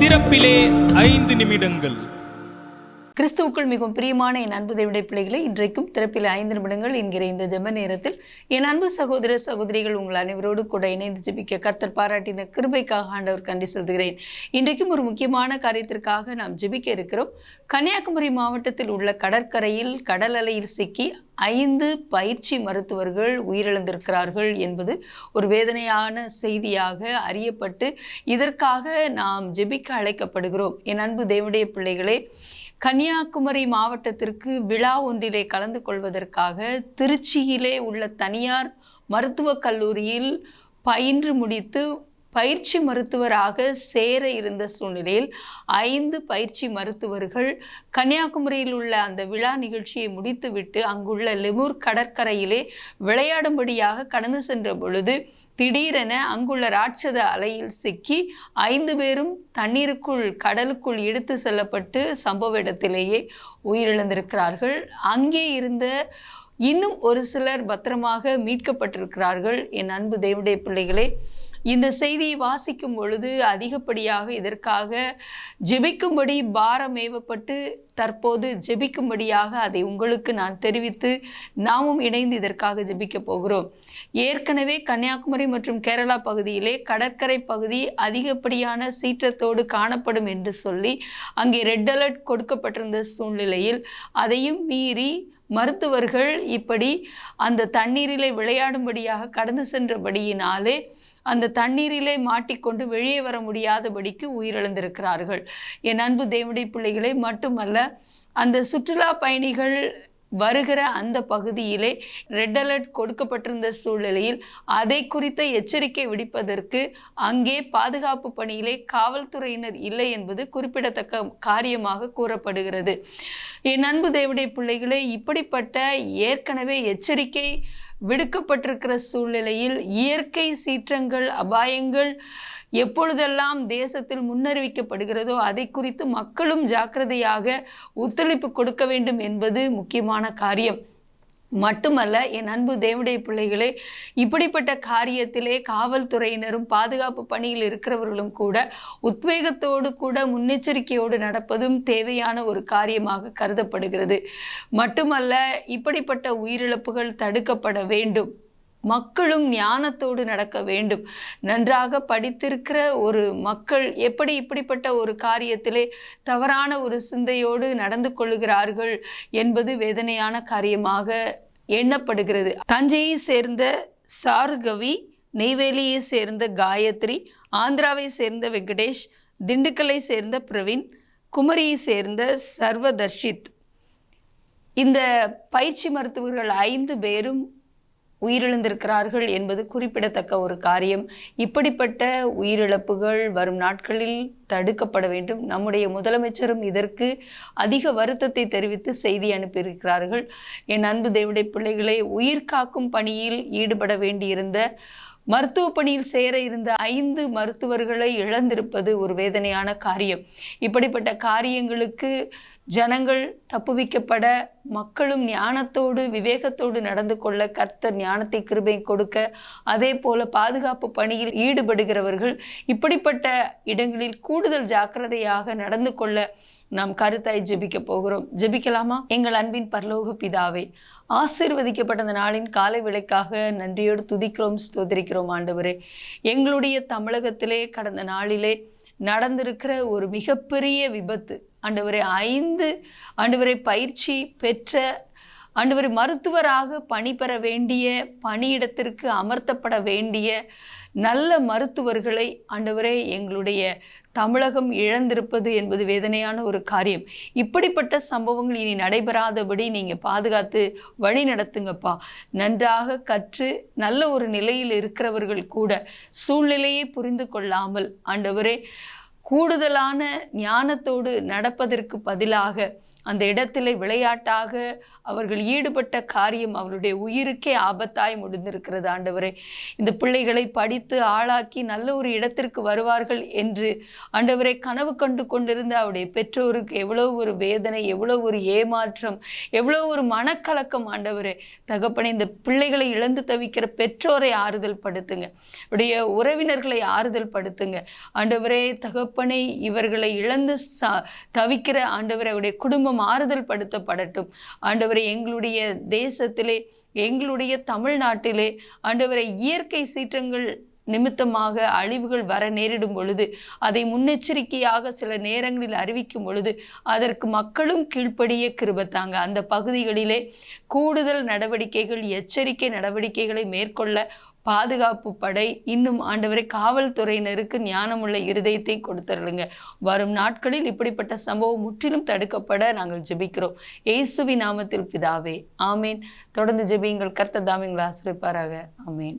திறப்பிலே ஐந்து நிமிடங்கள். கிறிஸ்துவுக்குள் மிகவும் பிரியமான என் அன்பு தேவடைய பிள்ளைகளை இன்றைக்கும் திறப்பில் ஐந்து நிமிடங்கள் என்கிற இந்த ஜெப நேரத்தில் என் அன்பு சகோதர சகோதரிகள் உங்கள் அனைவரோடு கூட இணைந்து ஜெபிக்க கர்த்தர் பாராட்டின கிருபைக்காக ஆண்டவர் கண்டி செலுத்துகிறேன். இன்றைக்கும் ஒரு முக்கியமான காரியத்திற்காக நாம் ஜெபிக்க இருக்கிறோம். கன்னியாகுமரி மாவட்டத்தில் உள்ள கடற்கரையில் கடல் அலையில் சிக்கி ஐந்து பயிற்சி மருத்துவர்கள் உயிரிழந்திருக்கிறார்கள் என்பது ஒரு வேதனையான செய்தியாக அறியப்பட்டு இதற்காக நாம் ஜெபிக்க அழைக்கப்படுகிறோம். என் அன்பு தேவடைய பிள்ளைகளே கன்னியாகுமரி மாவட்டத்திற்கு விழா ஒன்றிலே கலந்து கொள்வதற்காக திருச்சியிலே உள்ள தனியார் மருத்துவக் கல்லூரியில் பயின்று முடித்து பயிற்சி மருத்துவராக சேர இருந்த சூழ்நிலையில் ஐந்து பயிற்சி மருத்துவர்கள் கன்னியாகுமரியில் உள்ள அந்த விழா நிகழ்ச்சியை முடித்துவிட்டு அங்குள்ள லெமூர் கடற்கரையிலே விளையாடும்படியாக கடந்து சென்ற பொழுது திடீரென அங்குள்ள ராட்சத அலையில் சிக்கி ஐந்து பேரும் தண்ணீருக்குள் கடலுக்குள் எடுத்து செல்லப்பட்டு சம்பவ இடத்திலேயே உயிரிழந்திருக்கிறார்கள். அங்கே இருந்த இன்னும் ஒரு சிலர் பத்திரமாக மீட்கப்பட்டிருக்கிறார்கள். என் அன்பு தேவடைய பிள்ளைகளே இந்த செய்தியை வாசிக்கும் பொழுது அதிகப்படியாக இதற்காக ஜெபிக்கும்படி பாரம் ஏவப்பட்டு தற்போது ஜெபிக்கும்படியாக அதை உங்களுக்கு நான் தெரிவித்து நாமும் இணைந்து இதற்காக ஜெபிக்க போகிறோம். ஏற்கனவே கன்னியாகுமரி மற்றும் கேரளா பகுதியிலே கடற்கரை பகுதி அதிகப்படியான சீற்றத்தோடு காணப்படும் என்று சொல்லி அங்கே ரெட் அலர்ட் கொடுக்கப்பட்டிருந்த சூழ்நிலையில் அதையும் மீறி மருத்துவர்கள் இப்படி அந்த தண்ணீரிலே விளையாடும்படியாக கடந்து சென்றபடியினாலே அந்த தண்ணீரிலே மாட்டிக்கொண்டு வெளியே வர முடியாதபடிக்கு உயிரிழந்திருக்கிறார்கள். என் அன்பு தேவடைய பிள்ளைகளை மட்டுமல்ல அந்த சுற்றுலா பயணிகள் வருகிற அந்த பகுதியிலே ரெட் அலர்ட் கொடுக்கப்பட்டிருந்த சூழ்நிலையில் அதை குறித்த எச்சரிக்கை விடுப்பதற்கு அங்கே பாதுகாப்பு பணியிலே காவல்துறையினர் இல்லை என்பது குறிப்பிடத்தக்க காரியமாக கூறப்படுகிறது. என் அன்பு தேவடைய பிள்ளைகளே இப்படிப்பட்ட ஏற்கனவே எச்சரிக்கை விடுக்கப்பட்டிருக்கிற சூழ்நிலையில் இயற்கை சீற்றங்கள் அபாயங்கள் எப்பொழுதெல்லாம் தேசத்தில் முன்னறிவிக்கப்படுகிறதோ அதை குறித்து மக்களும் ஜாக்கிரதையாக ஒத்துழைப்பு கொடுக்க வேண்டும் என்பது முக்கியமான காரியம். மட்டுமல்ல என் அன்பு தேவடைய பிள்ளைகளே இப்படிப்பட்ட காரியத்திலே காவல்துறையினரும் பாதுகாப்பு பணியில் இருக்கிறவர்களும் கூட உத்வேகத்தோடு கூட முன்னெச்சரிக்கையோடு நடப்பதும் தேவையான ஒரு காரியமாக கருதப்படுகிறது. மட்டுமல்ல இப்படிப்பட்ட உயிரிழப்புகள் தடுக்கப்பட வேண்டும். மக்களும் ஞானத்தோடு நடக்க வேண்டும். நன்றாக படித்திருக்கிற ஒரு மக்கள் எப்படி இப்படிப்பட்ட ஒரு காரியத்திலே தவறான ஒரு சிந்தையோடு நடந்து கொள்ளுகிறார்கள் என்பது வேதனையான காரியமாக எண்ணப்படுகிறது. தஞ்சையை சேர்ந்த சார்கவி நெய்வேலியை சேர்ந்த காயத்ரி ஆந்திராவை சேர்ந்த வெங்கடேஷ் திண்டுக்கலை சேர்ந்த பிரவீன் குமரியை சேர்ந்த சர்வதர்ஷித். இந்த பயிற்சி மருத்துவர்கள் ஐந்து பேரும் உயிரிழந்திருக்கிறார்கள் என்பது குறிப்பிடத்தக்க ஒரு காரியம். இப்படிப்பட்ட உயிரிழப்புகள் வரும் நாட்களில் தடுக்கப்பட வேண்டும். நம்முடைய முதலமைச்சரும் இதற்கு அதிக வருத்தத்தை தெரிவித்து செய்தி அனுப்பியிருக்கிறார்கள். என் அன்பு தேவடைய பிள்ளைகளை உயிர் காக்கும் பணியில் ஈடுபட வேண்டியிருந்த மருத்துவ பணியில் சேர இருந்த ஐந்து மருத்துவர்களை இழந்திருப்பது ஒரு வேதனையான காரியம். இப்படிப்பட்ட காரியங்களுக்கு ஜனங்கள் தப்புவிக்கப்பட மக்களும் ஞானத்தோடு விவேகத்தோடு நடந்து கொள்ள கர்த்தர் ஞானத்தை கிருபை கொடுக்க அதே போல பாதுகாப்பு பணியில் ஈடுபடுகிறவர்கள் இப்படிப்பட்ட இடங்களில் கூடுதல் ஜாக்கிரதையாக நடந்து கொள்ள நாம் கருத்தாய் ஜெபிக்க போகிறோம். ஜெபிக்கலாமா? எங்கள் அன்பின் பரலோக பிதாவே ஆசீர்வதிக்கப்பட்ட அந்த நாளின் காலை விலைக்காக நன்றியோடு துதிக்கிறோம் ஸ்தோதரிக்கிறோம் ஆண்டவரே. எங்களுடைய தமிழகத்திலே கடந்த நாளிலே நடந்திருக்கிற ஒரு மிகப்பெரிய விபத்து. ஆண்டவரே ஐந்து ஆண்டவரை பயிற்சி பெற்ற ஆண்டவர் மருத்துவராக பணி பெற வேண்டிய பணியிடத்திற்கு அமர்த்தப்பட வேண்டிய நல்ல மருத்துவர்களை ஆண்டவரே எங்களுடைய தமிழகம் இழந்திருப்பது என்பது வேதனையான ஒரு காரியம். இப்படிப்பட்ட சம்பவங்கள் இனி நடைபெறாதபடி நீங்கள் பாதுகாத்து வழி நடத்துங்கப்பா. நன்றாக கற்று நல்ல ஒரு நிலையில் இருக்கிறவர்கள் கூட சூழ்நிலையை புரிந்து கொள்ளாமல் ஆண்டவரே கூடுதலான ஞானத்தோடு நடப்பதற்கு பதிலாக அந்த இடத்திலே விளையாட்டாக அவர்கள் ஈடுபட்ட காரியம் அவருடைய உயிருக்கே ஆபத்தாய் முடிந்திருக்கிறது ஆண்டவரே. இந்த பிள்ளைகளை படித்து ஆளாக்கி நல்ல ஒரு இடத்திற்கு வருவார்கள் என்று ஆண்டவரை கனவு கண்டு கொண்டிருந்த அவருடைய பெற்றோருக்கு எவ்வளோ ஒரு வேதனை எவ்வளோ ஒரு ஏமாற்றம் எவ்வளோ ஒரு மனக்கலக்கம் ஆண்டவரே. தகப்பனை இந்த பிள்ளைகளை இழந்து தவிக்கிற பெற்றோரை ஆறுதல் படுத்துங்க. உடைய உறவினர்களை ஆறுதல் படுத்துங்க. ஆண்டவரே தகப்பனை இவர்களை இழந்து ச தவிக்கிற ஆண்டவரை அவருடைய குடும்பம் ஆறுதல் படுத்தப்படட்டும் ஆண்டவரை எங்களுடைய தேசத்திலே எங்களுடைய தமிழ்நாட்டிலே ஆண்டவரை இயற்கை சீற்றங்கள் நிமித்தமாக அழிவுகள் வர நேரிடும் பொழுது அதை முன்னெச்சரிக்கையாக சில நேரங்களில் அறிவிக்கும் பொழுது அதற்கு மக்களும் கீழ்ப்படிய கிருபத்தாங்க அந்த பகுதிகளிலே கூடுதல் நடவடிக்கைகள் எச்சரிக்கை நடவடிக்கைகளை மேற்கொள்ள பாதுகாப்பு படை இன்னும் ஆண்டவரை காவல்துறையினருக்கு ஞானமுள்ள இருதயத்தை கொடுத்துருங்க வரும் நாட்களில் இப்படிப்பட்ட சம்பவம் முற்றிலும் தடுக்கப்பட நாங்கள் ஜெபிக்கிறோம். இயேசுவி நாமத்தில் பிதாவே ஆமேன். தொடர்ந்து ஜெபியுங்கள். கர்த்தர் தாமிங்களை ஆசிரிப்பாராக. ஆமேன்.